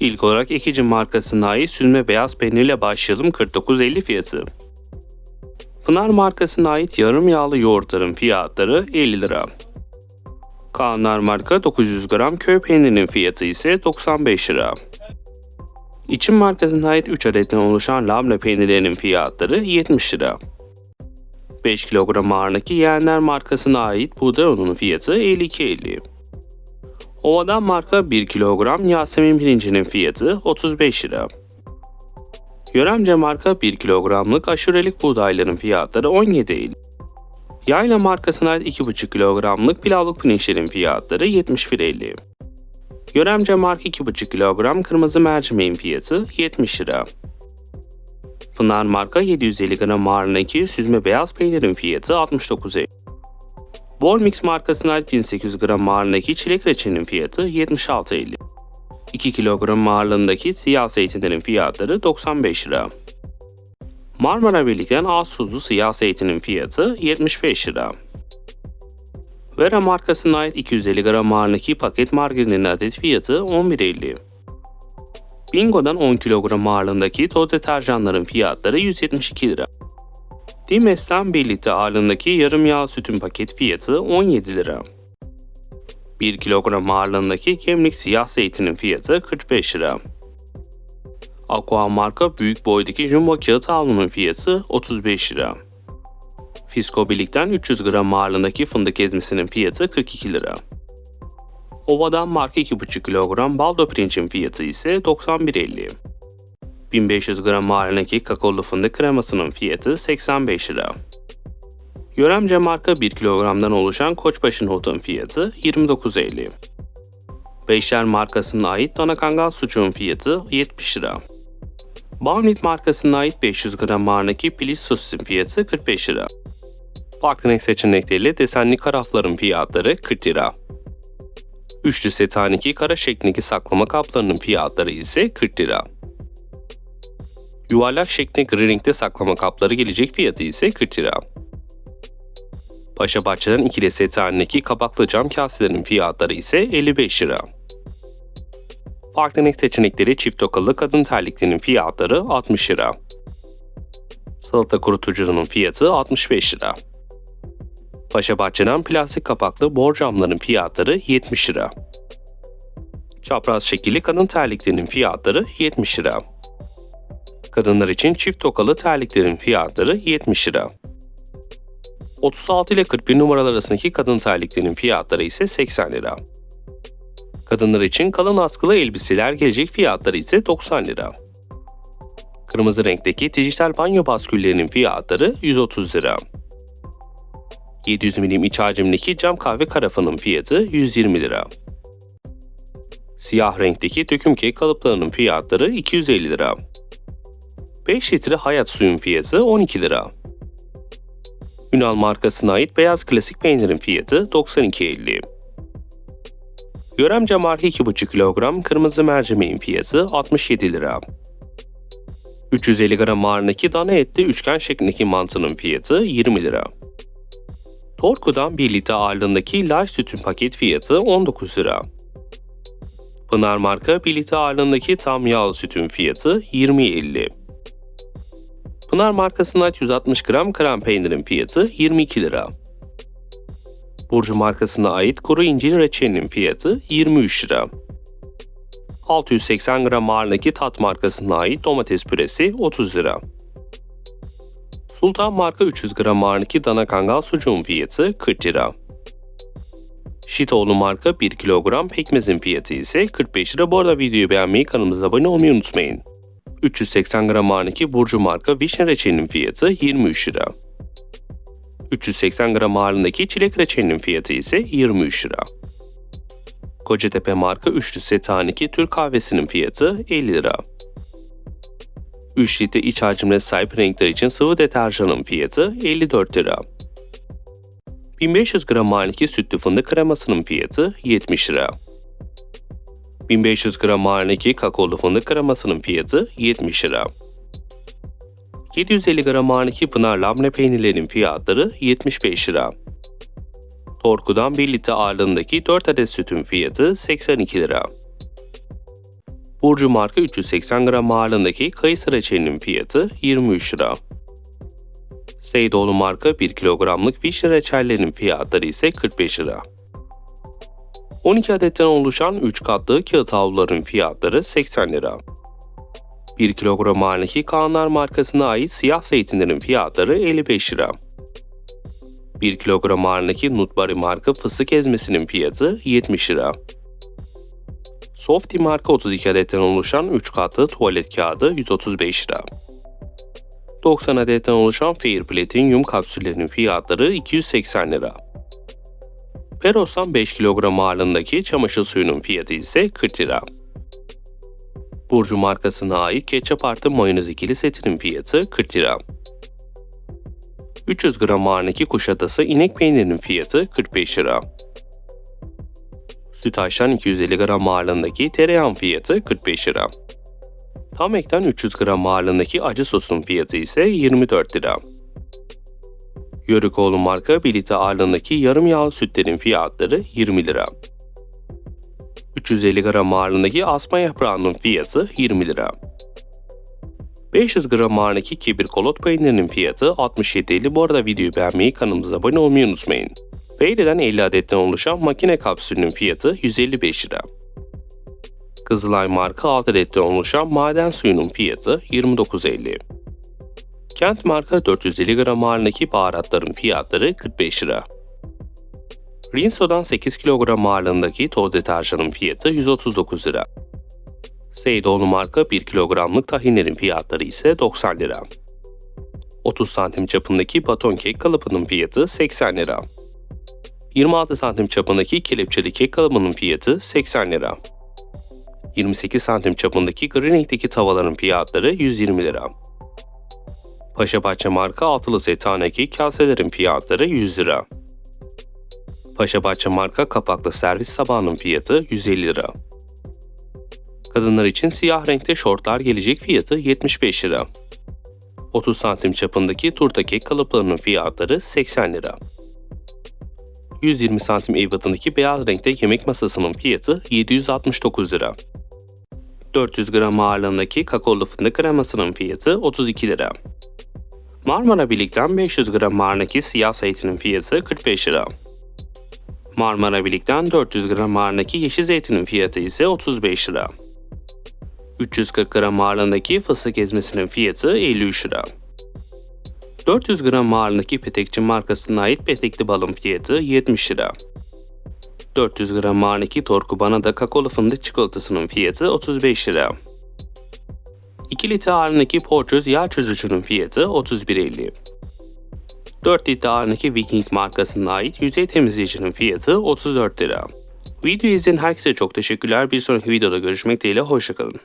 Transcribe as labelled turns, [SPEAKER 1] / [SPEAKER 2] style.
[SPEAKER 1] İlk olarak Ekici markasına ait süzme beyaz peynirle başlayalım 49.50 fiyatı. Pınar markasına ait yarım yağlı yoğurtların fiyatları 50 lira. Kaanlar marka 900 gram köy peynirinin fiyatı ise 95 lira. İçim markasına ait 3 adetten oluşan labne peynirlerinin fiyatları 70 lira. 5 kilogram ağırlık yeğenler markasına ait buğday ununun fiyatı 52.50. Ova'dan marka 1 kilogram Yasemin pirincinin fiyatı 35 lira. Yöremce marka 1 kilogramlık aşurelik buğdayların fiyatları 17.50. Yayla markasına ait 2,5 kilogramlık pilavlık pirinçlerin fiyatları 71.50. Yöremce marka 2,5 kilogram kırmızı mercimeğin fiyatı 70 lira. Pınar marka 750 gram ağırlığındaki süzme beyaz peynirin fiyatı 69.50. Bol Mix markasına ait 1800 gram ağırlığındaki çilek reçelinin fiyatı 76.50. 2 kilogram ağırlığındaki siyah zeytinlerin fiyatları 95 lira. Marmara Birlik'ten az tuzlu siyah zeytinin fiyatı 75 lira. Vera markasına ait 250 gram ağırlığındaki paket margarinin adet fiyatı 11.50. Bingo'dan 10 kilogram ağırlığındaki toz deterjanların fiyatları 172 lira. Dimes'ten 1 litre ağırlığındaki yarım yağ sütün paket fiyatı 17 lira. 1 kilogram ağırlığındaki kemlik siyah zeytinin fiyatı 45 lira. Aqua marka büyük boydaki jumbo kağıt havlunun fiyatı 35 lira. Fisko Birlik'ten 300 gram ağırlığındaki fındık ezmesinin fiyatı 42 lira. Ova'dan marka 2,5 kilogram baldo pirincin fiyatı ise 91.50. 1500 gram ağırlığındaki kakaolu fındık kremasının fiyatı 85 lira. Yöremce marka 1 kilogramdan oluşan koçbaşı nohutun fiyatı 29.50. Beşer markasına ait dana kangal sucuğun fiyatı 70 lira. Bounit markasına ait 500 gram ağırlığındaki piliç sosisin fiyatı 45 lira. Farklı renk seçenekleriyle desenli karafların fiyatları 40 lira. Üçlü setaniki kara şeklindeki saklama kaplarının fiyatları ise 40 lira. Yuvarlak şeklinde gri renkte saklama kapları gelecek fiyatı ise 40 lira. Paşa Bahçe'den ikili set halindeki kabaklı cam kaselerin fiyatları ise 55 lira. Farklı renk seçenekleri çift tokalı kadın terliklerinin fiyatları 60 lira. Salata kurutucunun fiyatı 65 lira. Paşa Bahçe'den plastik kapaklı bor camların fiyatları 70 lira. Çapraz şekilli kadın terliklerinin fiyatları 70 lira. Kadınlar için çift tokalı terliklerin fiyatları 70 lira. 36 ile 41 numaralar arasındaki kadın terliklerin fiyatları ise 80 lira. Kadınlar için kalın askılı elbiseler gelecek fiyatları ise 90 lira. Kırmızı renkteki dijital banyo basküllerinin fiyatları 130 lira. 700 milim iç hacimdeki cam kahve karafının fiyatı 120 lira. Siyah renkteki döküm kek kalıplarının fiyatları 250 lira. 5 litre hayat suyun fiyatı 12 lira. Ünal markasına ait beyaz klasik peynirin fiyatı 92.50. Yöremce marka 2,5 kilogram kırmızı mercimeğin fiyatı 67 lira. 350 gram ağırlığındaki dana etli üçgen şeklindeki mantının fiyatı 20 lira. Torku'dan 1 litre ağırlığındaki large sütün paket fiyatı 19 lira. Pınar marka 1 litre ağırlığındaki tam yağlı sütün fiyatı 20.50. Pınar markasına ait 160 gram krem peynirin fiyatı 22 lira. Burcu markasına ait kuru incir reçelinin fiyatı 23 lira. 680 gram ağırlığındaki tat markasına ait domates püresi 30 lira. Sultan marka 300 gram ağırlığındaki dana kangal sucuğun fiyatı 40 lira. Şitoğlu marka 1 kilogram pekmezin fiyatı ise 45 lira. Bu arada videoyu beğenmeyi kanalımıza abone olmayı unutmayın. 380 gram ağırlığındaki Burcu marka vişne reçelinin fiyatı 23 lira. 380 gram ağırlığındaki çilek reçelinin fiyatı ise 23 lira. Kocatepe marka üçlü set halindeki Türk kahvesinin fiyatı 50 lira. 3 litre iç hacimine sahip renkler için sıvı deterjanın fiyatı 54 lira. 1500 gram ağırlığındaki sütlü fındık kremasının fiyatı 70 lira. 1500 gram ağırlığındaki kakaolu fındık kremasının fiyatı 70 lira. 750 gram ağırlığındaki Pınar labne peynirlerinin fiyatları 75 lira. Torku'dan 1 litre ağırlığındaki 4 adet sütün fiyatı 82 lira. Burcu marka 380 gram ağırlığındaki kayısı reçelinin fiyatı 23 lira. Seydoğlu marka 1 kilogramlık vişne reçellerinin fiyatları ise 45 lira. 12 adetten oluşan 3 katlı kağıt havluların fiyatları 80 lira. 1 kilogram ağırlığındaki Kaanlar markasına ait siyah zeytinlerin fiyatları 55 lira. 1 kilogram ağırlığındaki Nutbari marka fıstık ezmesinin fiyatı 70 lira. Softy marka 32 adetten oluşan 3 katlı tuvalet kağıdı 135 lira. 90 adetten oluşan Fair Platinum kapsüllerinin fiyatları 280 lira. Peros'tan 5 kilogram ağırlığındaki çamaşır suyunun fiyatı ise 40 lira. Burcu markasına ait ketçap artı mayonez ikili setinin fiyatı 40 lira. 300 gram ağırlığındaki Kuşadası inek peynirinin fiyatı 45 lira. Sütaş'tan 250 gram ağırlığındaki tereyağın fiyatı 45 lira. Tam ekten 300 gram ağırlığındaki acı sosun fiyatı ise 24 lira. Yörükoğlu marka 1 litre ağırlığındaki yarım yağlı sütlerin fiyatları 20 lira. 350 gram ağırlığındaki asma yaprağının fiyatı 20 lira. 500 gram ağırlığındaki kibir kolot peynirinin fiyatı 67.50. Bu arada videoyu beğenmeyi, kanalımıza abone olmayı unutmayın. Feyre'den 50 adetten oluşan makine kapsülünün fiyatı 155 lira. Kızılay marka 6 adetten oluşan maden suyunun fiyatı 29.50. Kent marka 450 gram ağırlığındaki baharatların fiyatları 45 lira. Rinso'dan 8 kilogram ağırlığındaki toz deterjanın fiyatı 139 lira. Seydoğlu marka 1 kilogramlık tahinlerin fiyatları ise 90 lira. 30 santim çapındaki baton kek kalıbının fiyatı 80 lira. 26 santim çapındaki kelepçeli kek kalıbının fiyatı 80 lira. 28 santim çapındaki Greening'deki tavaların fiyatları 120 lira. Paşabahçe marka altılı setaneki kaselerin fiyatları 100 lira. Paşabahçe marka kapaklı servis tabağının fiyatı 150 lira. Kadınlar için siyah renkte şortlar gelecek fiyatı 75 lira. 30 santim çapındaki turta kek kalıplarının fiyatları 80 lira. 120 santim ebatındaki beyaz renkte yemek masasının fiyatı 769 lira. 400 gram ağırlığındaki kakaolu fındık kremasının fiyatı 32 lira. Marmara Birlik'ten 500 gram ağırlığındaki siyah zeytinin fiyatı 45 lira. Marmara Birlik'ten 400 gram ağırlığındaki yeşil zeytinin fiyatı ise 35 lira. 340 gram ağırlığındaki fıstık ezmesinin fiyatı 53 lira. 400 gram ağırlığındaki petekçi markasına ait petekli balın fiyatı 70 lira. 400 gram ağırlığındaki torkubana da kakaolu fındık çikolatasının fiyatı 35 lira. 2 litre ağırlığındaki porçöz yağ çözücünün fiyatı 31.50. 4 litre ağırlığındaki Viking markasına ait yüzey temizleyicinin fiyatı 34 lira. Video izleyen herkese çok teşekkürler. Bir sonraki videoda görüşmek dileğiyle hoşçakalın.